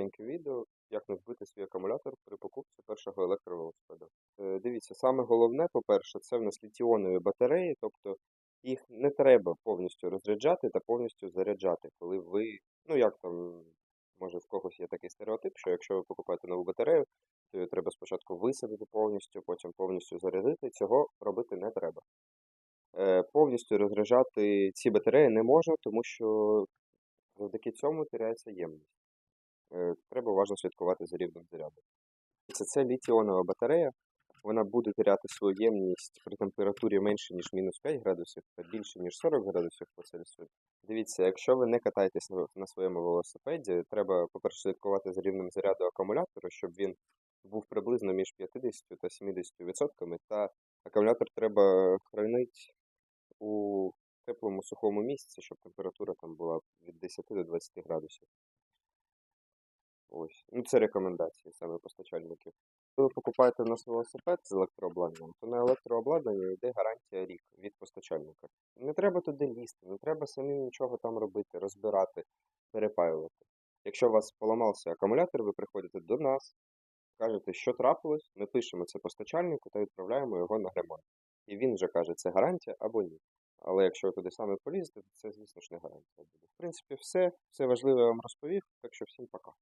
Маленьке відео, як не збити свій акумулятор при покупці першого електровелосипеда. Е, Дивіться, саме головне, по-перше, це в нас літіонові батареї, тобто їх не треба повністю розряджати та повністю заряджати, коли ви, ну як там, може в когось є такий стереотип, що якщо ви покупаєте нову батарею, то її треба спочатку висадити повністю, потім повністю зарядити. Цього робити не треба. Е, Повністю розряджати ці батареї не можна, тому що завдяки цьому теряється ємність. Е, Треба уважно слідкувати за рівнем заряду. Це, це літіонова батарея. Вона буде теряти свою ємність при температурі менше, ніж мінус 5 градусів та більше, ніж 40 градусів по Цельсію. Дивіться, якщо ви не катаєтесь на, своєму велосипеді, треба, по-перше, слідкувати за рівнем заряду акумулятора, щоб він був приблизно між 50 та 70 відсотками, та акумулятор треба хранити у теплому сухому місці, щоб температура там була від 10 до 20 градусів. Ось. Ну, це рекомендації саме постачальників. Коли ви покупаєте в нас велосипед з електрообладнанням, то на електрообладнання йде гарантія рік від постачальника. Не треба туди лізти, не треба самим нічого там робити, розбирати, перепаювати. Якщо у вас поламався акумулятор, ви приходите до нас, кажете, що трапилось, ми пишемо це постачальнику та відправляємо його на ремонт. І він вже каже, це гарантія або ні. Але якщо ви туди саме полізете, то це, звісно ж, не гарантія буде. В принципі, все. Все важливе я вам розповів, так що всім пока.